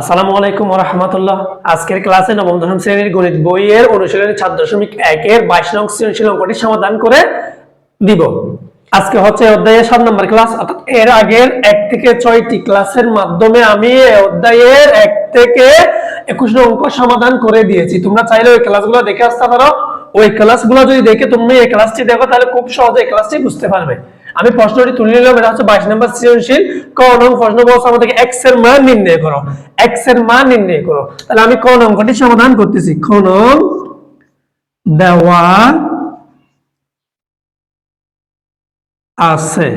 আসসালামু আলাইকুম রহমতুল্লাহ আজকের ক্লাসে নবম দশম শ্রেণির গণিত বইয়ের অনুশীলনী ছাত্র দশমিক একের বাইশ নং সৃজনশীল অঙ্কটি সমাধান করে দিব। আজকে হচ্ছে অধ্যায়ের সাত নম্বর ক্লাস, অর্থাৎ এর আগের এক থেকে ছয়টি ক্লাসের মাধ্যমে আমি অধ্যায়ের এক থেকে একুশ অঙ্ক সমাধান করে দিয়েছি। তোমরা চাইলে ওই ক্লাসগুলো দেখে আসতে পারো। ওই ক্লাসগুলো যদি দেখে তুমি এই ক্লাসটি দেখো, তাহলে খুব সহজে এই ক্লাসটি বুঝতে পারবে। আমি প্রশ্নটি তুলে নিলাম, এটা হচ্ছে বাইশ নম্বর সৃজনশীল। ক নং প্রশ্ন বলছে আমাদেরকে এক্সের মান নির্ণয় করো। এক্সের মান নির্ণয় করো। তাহলে আমি ক অঙ্কটি সমাধান করতেছি। খ নং দেওয়া আছে।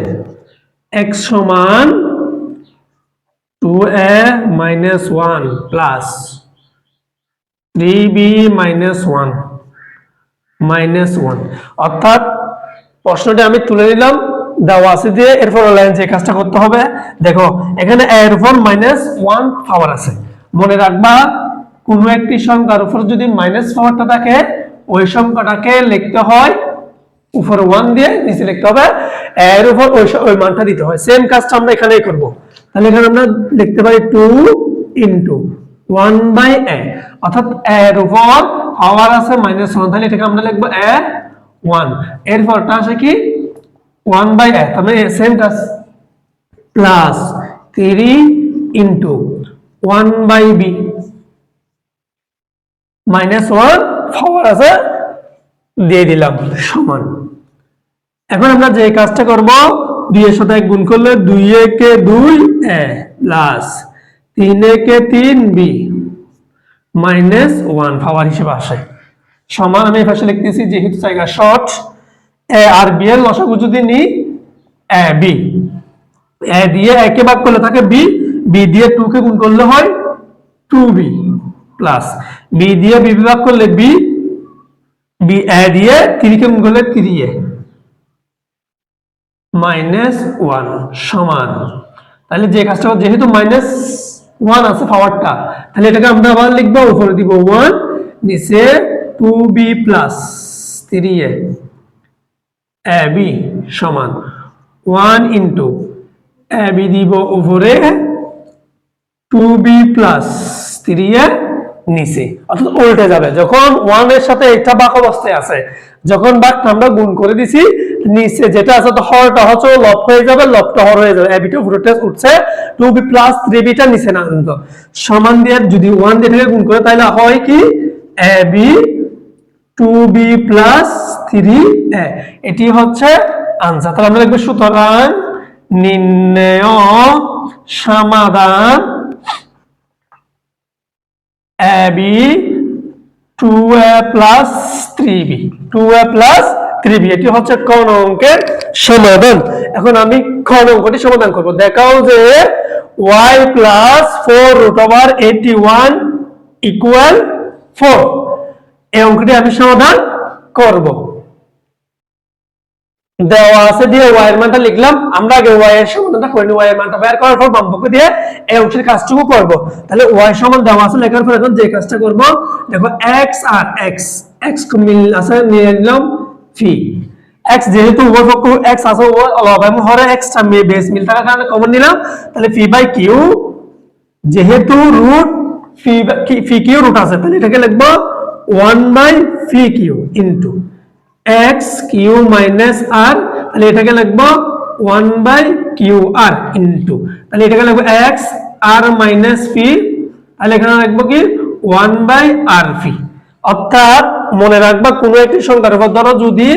এক্স সমান two A minus one plus three B minus one minus one অর্থাৎ প্রশ্নটি আমি তুলে নিলাম। দেওয়া আছে দিয়ে এরপর লাইন যে কাজটা করতে হবে। দেখো, এখানে এর উপর মাইনাস ওয়ান পাওয়ার আছে। মনে রাখবা, কোনো একটি সংখ্যার উপর যদি মাইনাস পাওয়ারটা থাকে, ওই সংখ্যাটাকে লিখতে হয় উপরে ওয়ান দিয়ে, নিচে লিখতে হবে এর উপর ওই ওই মানটা দিতে হয়। সেম কাজটা আমরা এখানেই করব। তাহলে এখানে আমরা লিখতে পারি two into one by A অর্থাৎ এর উপর পাওয়ার আছে মাইনাস ওয়ান তাহলে এটাকে আমরা লিখব এ ওয়ানের পরটা আসে কি? ওয়ান বাই এ তার মানে সেম কাজ plus three into one by B minus one power আছে, দিয়ে দিলাম, সমান। এখন আমরা যে কাজটা করব এর সাথে এক গুণ করলে দুই একে দুই এ প্লাস তিন একে তিন বি মাইনাস ওয়ান পাওয়ার হিসেবে আসে। সমান, আমি এই পাশে লিখতেছি, যেহেতু জায়গা শর্ট আর বি এর লসাগু যদি নিই, এ, বি। এ দিয়ে একে ভাগ করলে থাকে বি বি দিয়ে টু কে গুণ করলে হয় টু বি প্লাস বি দিয়ে বি বিভাগ করলে বি বি, এ দিয়ে থ্রি কে গুণ করলে থ্রি এ মাইনাস ওয়ান সমান। তাহলে যে কাজটা যেহেতু মাইনাস ওয়ান আছে পাওয়ারটা তাহলে এটাকে আমরা আবার লিখব, উপরে দিব ওয়ান নিচে two B plus three A A B সমান ওয়ান ইন্টু এ বি দিব উপরে টু বি প্লাস থ্রি এর নিচে। অর্থাৎ উল্টে যাবে। যখন ওয়ানের সাথে এটা বাক অবস্থায় আছে, যখন বাকটা আমরা গুণ করে দিছি, নিচে যেটা আছে তো হরটা হচ্ছে লব হয়ে যাবে, লবটা হর হয়ে যাবে। এবিটা উপরে উঠছে টু বি প্লাস থ্রি বিটা নিচে না আনতো সমান দিয়ে যদি ওয়ান দিয়ে থেকে গুণ করে, তাহলে হয় কি? A B two B plus three A, এটি হচ্ছে আনসার। তাহলে আমরা লিখব, সুতরাং নির্ণয় সমাধান A B two A plus three B two A plus three B এটি হচ্ছে কোন অঙ্কের সমাধান। এখন আমি কোন অঙ্কটি সমাধান করব? দেখাও যে Y plus four root over eighty one equal four এই অঙ্কটি আমি সমাধান করব। দেওয়া আছে দিয়ে ওয়াই এর মানটা লিখলাম। আমরা আগে ওয়াই এর সমাধানটা করে ওয়াই এর মানটা বের করার পর বামপক্ষ দিয়ে এই অংশের কাজটুকু করব। তাহলে ওয়াই সমান দেওয়া আছে, লেখার পর এখন যে কাজটা করব, দেখো এক্স আর এক্স এক্স মিল আছে, নিয়ে নিলাম ফি এক্স যেহেতু উভয় পক্ষ এক্স আছে এবং হরে এক্সটা বেস মিল থাকার কারণে কমন নিলাম। তাহলে ফি বাই কিউ যেহেতু root P P Q root আছে, তাহলে এটাকে লিখব one by P Q into X Q minus R তাহলে এটাকে লিখব one by Q R into তাহলে এটাকে লিখব এক্স আর মাইনাস ফি তাহলে এখানে লিখব কি? ওয়ান বাই আর ফি অর্থাৎ মনে রাখবা কোনো একটি সংখ্যার উপর ধরো যদি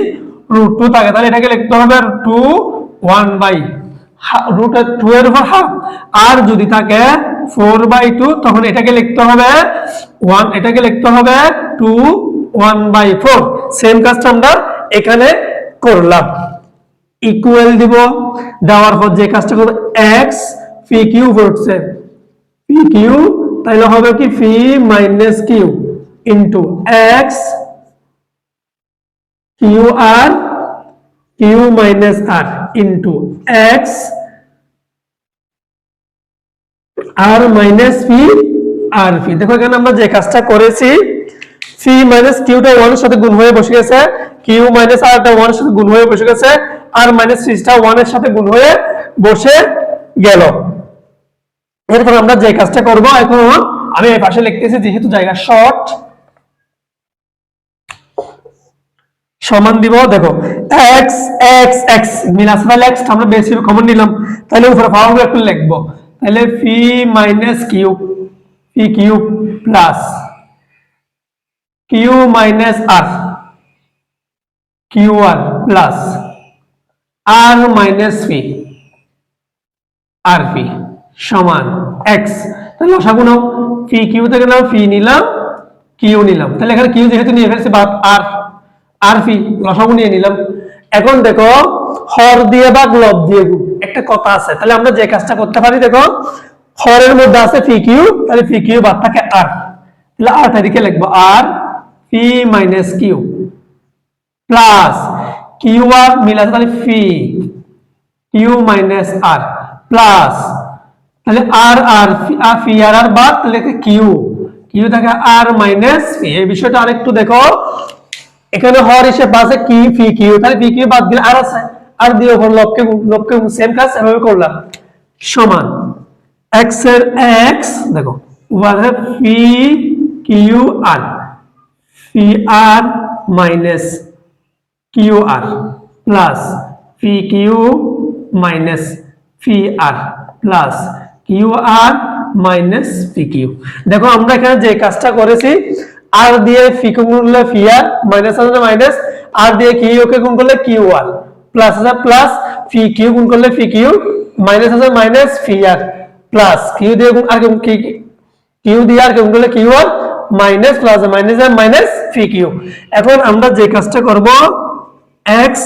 রুট টু থাকে, তাহলে এটাকে লিখতে হবে two one by root two এর উপর হাফ আর যদি থাকে ফোর বাই টু তখন এটাকে লিখতে হবে ওয়ান এটাকে লিখতে হবে two one by four same কাজটা আমরা এখানে করলাম। ইকুয়াল দিব। দেওয়ার পর যে কাজটা করব এক্স ফি কিউ উঠছে পি কিউ তাহলে হবে কি? P minus Q into X Q R Q minus R into X R minus P R P দেখো এখানে আমরা যে কাজটা করেছি সি মাইনাস ওয়ানের সাথে গুণ হয়ে বসে গেছে। মাইনাস ওয়ানের সাথে গুণ হয়ে বসে গেছে। মাইনাস ওয়ানের সাথে গুণ হয়ে বসে গেল। এরপর আমরা যে কাজটা করব, এখন আমি এই পাশে লিখতেছি, যেহেতু জায়গা শর্ট সমান দিব, দেখো, x x x minus by x আমরা বেশি কমন নিলাম। তাহলে উপরে পাওয়ার একটু লিখব। তাহলে P minus Q P Q plus Q minus R Q R plus R minus P R P সমান এক্স তাহলে লসাগু নাও ফি কিউ থেকে নাও ফি নিলাম কিউ নিলাম। তাহলে এখানে কিউ যেহেতু নিয়ে ফেলছি, বাদ আর আর লসাগু নিয়ে নিলাম। এখন দেখো, হর দিয়ে বা লব দিয়ে একটা কথা আছে, তাহলে আমরা যে কাজটা করতে পারি, দেখো, হরের মধ্যে আছে ফি কিউ তাহলে ফি কিউ বাদ থাকে আর তাহলে আর তারিখে লিখব R P minus Q plus Q R minus তাহলে P Q minus R plus তাহলে আর আর আর আর বাদ, তাহলে কিউ কিউ থাকে আর মাইনাস ফি এই বিষয়টা আরেকটু দেখো। এখানে হর হিসেবে আছে কি ফি কিউ তাহলে ফি কিউ বাদ দিলে আর আছে। আর দিয়ে ওপর লবকে লবকে সেম কাজ এভাবে করলাম। সমান এক্সের এক্স দেখো P Q R P R minus Q R plus P Q minus P R plus Q minus P Q দেখো, আমরা এখানে যে কাজটা করেছি আর দিয়ে ফি গুণ করলে ফি আর মাইনাস আছে মাইনাস আর দিয়ে কিউ কে গুণ করলে কিউ আর প্লাস আছে প্লাস ফি কিউ গুণ করলে ফি কিউ মাইনাস আছে minus P R plus Q দিয়ে গুণ আর কিউ দিয়ে আর গুণ করলে Q R minus plus minus R minus P Q এখন আমরা যে কাজটা করব এক্স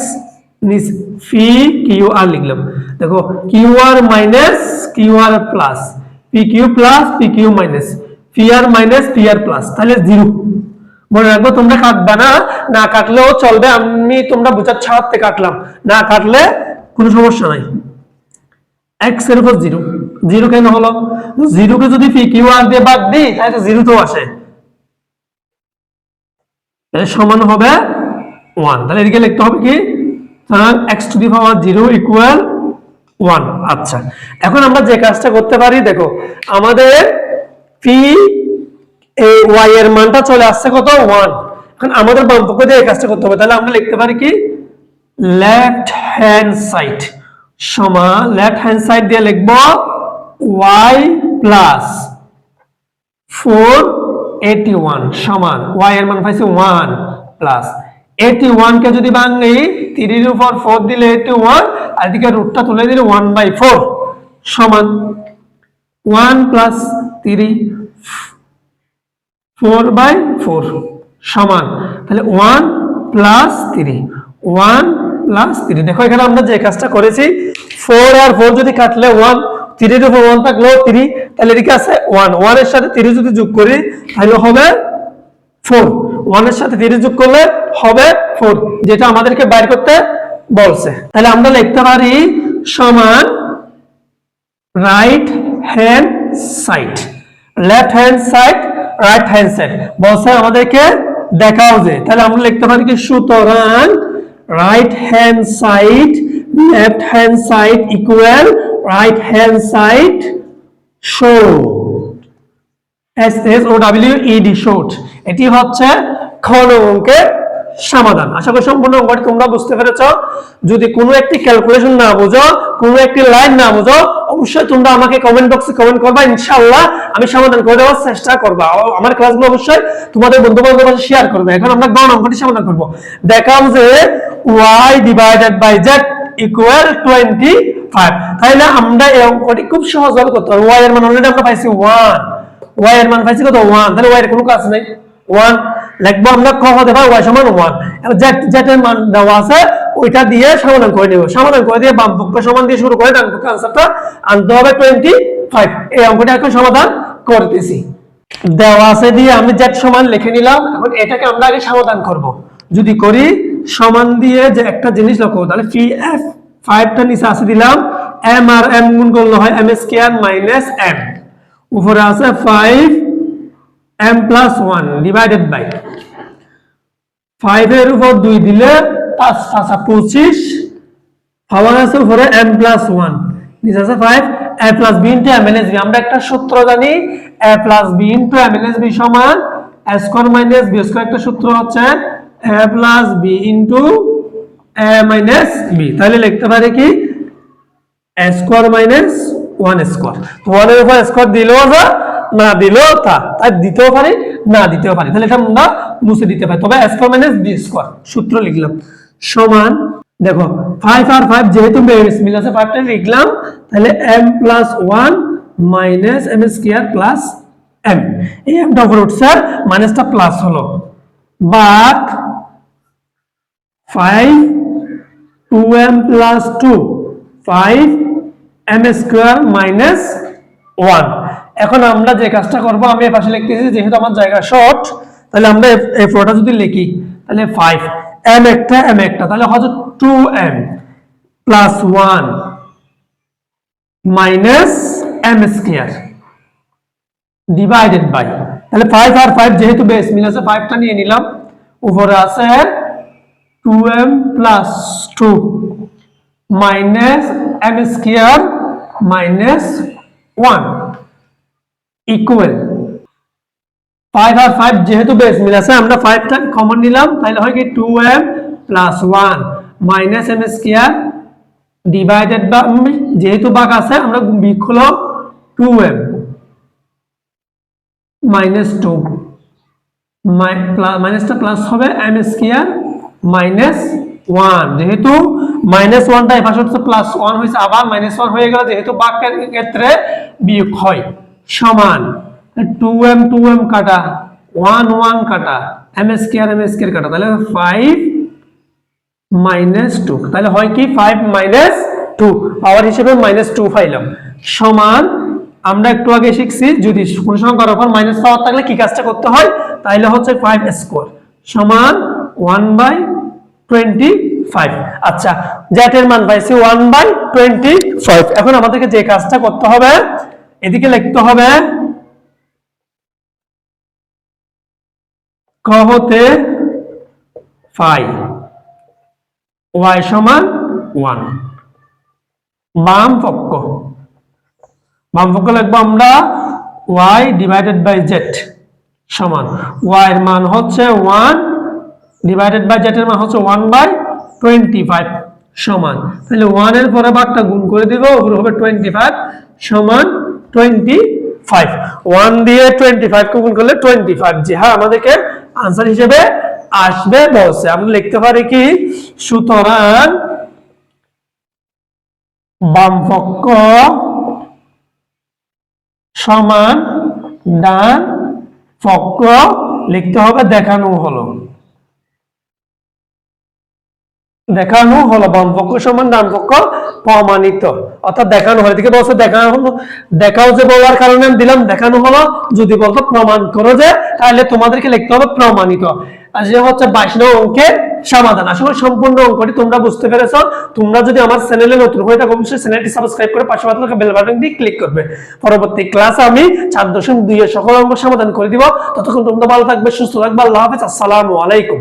ফি কিউ আর লিখলাম। দেখো Q R minus Q R plus P Q plus P Q minus P R minus P R plus তাহলে zero মনে রাখব, তোমরা কাটবা না না কাটলেও চলবে, আমি তোমরা বোঝার ছাড়াতে কাটলাম। না কাটলে কোনো সমস্যা নাই। এক্সের উপর জিরো জিরো কেন হলো? জিরোকে যদি পি কিউ আর দিয়ে বাদ দিই, তাহলে জিরো তো আসে। সমান হবে ওয়ান তাহলে এদিকে লিখতে হবে কি? X to the power zero equal one আচ্ছা এখন আমরা যে কাজটা করতে পারি, দেখো, আমাদের পি এই ওয়াই এর মানটা চলে আসছে কত? ওয়ান এখন আমাদের বাম পক্ষ দিয়ে এই কাজটা করতে হবে। তাহলে আমরা লিখতে পারি কি? লেফট হ্যান্ড সাইড সমা লেফট হ্যান্ড সাইড দিয়ে লিখব Y plus four eighty one সমান ওয়াই এর মান পাইছি ওয়ান প্লাস এইটি ওয়ান কে যদি ভাঙি তিরির উপর ফোর দিলে এইটি ওয়ান আর এদিকে রুটটা তুলে দিলে ওয়ান বাই ফোর সমান one plus three four by four সমান। তাহলে one plus three one plus three দেখো এখানে আমরা যে কাজটা করেছি ফোর আর ফোর যদি কাটলে ওয়ান থ্রির উপর ওয়ান থাকলেও থ্রি তাহলে এদিকে আছে? ওয়ান ওয়ানের সাথে থ্রি যদি যোগ করি, তাহলে হবে ফোর ওয়ানের সাথে থ্রি যোগ করলে হবে ফোর যেটা আমাদেরকে বাইর করতে বলছে। তাহলে আমরা লিখতে পারি সমান right hand side left hand side right hand side বলছে আমাদেরকে দেখাও যে, তাহলে আমরা লিখতে পারি কি? সুতরাং right hand side left hand side equal right hand side show S S O W ED short এটি হচ্ছে খন অঙ্কের সমাধান। আশা করি সম্পূর্ণ অঙ্কটি তোমরা বুঝতে পেরেছ। যদি কোনো একটি ক্যালকুলেশন না বুঝো, কোনো একটি লাইন না বুঝো, অবশ্যই তোমরা আমাকে কমেন্ট বক্সে কমেন্ট করবা, ইনশাআল্লাহ আমি সমাধান করে দেওয়ার চেষ্টা করবা। আমার ক্লাসগুলো অবশ্যই তোমাদের বন্ধু বান্ধবের সাথে শেয়ার করবে। এখন আমরা গণ অঙ্কটি সমাধান করব। দেখাম যে y divided by z equal 25 তাহলে আমরা এই অঙ্কটি খুব সহজভাবে করতে পারব। y এর মান অলরেডি আমরা পাইছি 1 y এর মান পাইছি কত? 1 তাহলে y এর কোনো কাজ নাই। 1 লিখব আমরা ক হতে পারে y সমান 1 এবার z z এর মান দেওয়া আছে, ওইটা দিয়ে সমাধান করে নেব। সমাধান করে দিয়ে বাম পক্ষ সমান দিয়ে শুরু করে ডান পক্ষ আনসারটা আনতে হবে 25 এই অঙ্কটা এখন সমাধান করতেছি। দেওয়া আছে দিয়ে আমি z সমান লিখে নিলাম, এখন এটাকে আমরা আগে সমাধান করব। যদি করি সমান দিয়ে যে একটা জিনিস লক্ষ্য করো, তাহলে পি এফ ফাইভটা নিচে আছে দিলাম এম আর এম গুণ করলে হয় এম স্কোয়ার মাইনাস এম উপরে আছে five M plus one divided by ফাইভের উপর দুই দিলে পাঁচ পাঁচা পঁচিশ। পাওয়ার আছে উপরে এম প্লাস ওয়ান নিচে আছে five A plus B into M S B আমরা একটা সূত্র জানি A plus B into M S B সমান A square minus B square একটা সূত্র হচ্ছে A plus B into A minus B তাহলে লিখতে পারি কি? A square minus one square তো ওয়ানের উপর স্কোয়ার দিলেও যা না দিলেও তা। তাই দিতেও পারি, না দিতেও পারি। তাহলে এটা আমরা মুছে দিতে পারি। তবে স্কোয়ার মাইনাস বি স্কোয়ার সূত্র লিখলাম। সমান, দেখো ফাইভ আর ফাইভ যেহেতু মিল আছে ফাইভটা লিখলাম, তাহলে M plus one minus M square plus M এই এমটা উপরে উঠছে মাইনাসটা প্লাস হলো। But five two M plus two five M square minus one এখন আমরা যে কাজটা করব, আমি এ পাশে লিখতেছি, যেহেতু আমার জায়গা শর্ট তাহলে আমরা এই ফ্লোটা যদি লিখি, তাহলে ফাইভ এম একটা এম একটা। তাহলে হচ্ছে two M plus one minus M square divided by তাহলে ফাইভ আর ফাইভ যেহেতু বেস মিল আছে ফাইভটা নিয়ে নিলাম। উপরে আছে two M plus two minus M square minus one equal five আর ফাইভ যেহেতু বেস মিল আছে, আমরা ফাইভটা কমন নিলাম, তাহলে হয় কি two M plus one minus M square divided বা যেহেতু বাঘ আছে, আমরা বিক হলো টু এম মাইনাস টু মাইনাসটা প্লাস হবে এম স্কোয়ার মাইনাস ওয়ান যেহেতু মাইনাস ওয়ানটা এপাশে হচ্ছে প্লাস ওয়ান হয়েছে, আবার মাইনাস ওয়ান হয়ে গেল, যেহেতু বাক্যের ক্ষেত্রে বিয়োগ হয়। সমান টু এম টু এম কাটা ওয়ান ওয়ান কাটা এম স্কোয়ার এম স্কোয়ার কাটা, তাহলে ফাইভ মাইনাস টু তাহলে হয় কি? ফাইভ মাইনাস টু পাওয়ার হিসেবে মাইনাস টু পাইলাম। সমান, আমরা একটু আগে শিখছি, যদি কোন সময় করার পর মাইনাস পাওয়ার থাকলে কি কাজটা করতে হয়? তাহলে হচ্ছে ফাইভ স্কোয়ার সমান ওয়ান বাই টোয়েন্টি ফাইভ আচ্ছা জ্যাটের মান পাইছি ওয়ান বাই টোয়েন্টি ফাইভ এখন আমাদেরকে যে কাজটা করতে হবে, এদিকে লিখতে হবে ক হতে ফাইভ ওয়াই সমান ওয়ান বাম পক্ষ। বাম পক্ষ লিখব আমরা ওয়াই ডিভাইডেড বাই জেড সমান। ওয়াই এর মান হচ্ছে ওয়ান ডিভাইডেড বাই জেড এর মান হচ্ছে ওয়ান বাই টোয়েন্টি ফাইভ সমান। তাহলে ওয়ানের পরে ভাগটা গুণ করে দিব উপরে হবে টোয়েন্টি ফাইভ সমান টোয়েন্টি ফাইভ ওয়ান দিয়ে টোয়েন্টি ফাইভ কে গুণ করলে টোয়েন্টি ফাইভ যে হ্যাঁ আমাদেরকে আনসার হিসেবে আসবে বলছে আমরা লিখতে পারি কি? সুতরাং বাম পক্ষ সমান ডান পক্ষ লিখতে হবে, দেখানো হলো। দেখানো হলো বাম পক্ষ সমান ডান পক্ষ প্রমাণিত। অর্থাৎ দেখানো হলো, এদিকে বলছে দেখানো হলো, দেখাও যে বলার কারণে আমি দিলাম, দেখানো হলো, যদি বলতো প্রমাণ করো যে, তাহলে তোমাদেরকে লিখতে হবে প্রমাণিত। আর হচ্ছে বাইশ নং অঙ্কের সমাধান। আসলে সম্পূর্ণ অঙ্কটি তোমরা বুঝতে পেরেছ। তোমরা যদি আমার চ্যানেলে নতুন হয়ে থাকো, অবশ্যই চ্যানেলটি সাবস্ক্রাইব করে পাশে থাকা বেল বাটন দিয়ে ক্লিক করবে। পরবর্তী ক্লাসে আমি চার দশমিক দুই এর সকল অঙ্ক সমাধান করে দিব। ততক্ষণ তোমরা ভালো থাকবে, সুস্থ থাকবে, আল্লাহ হাফেজ, আসসালামু আলাইকুম।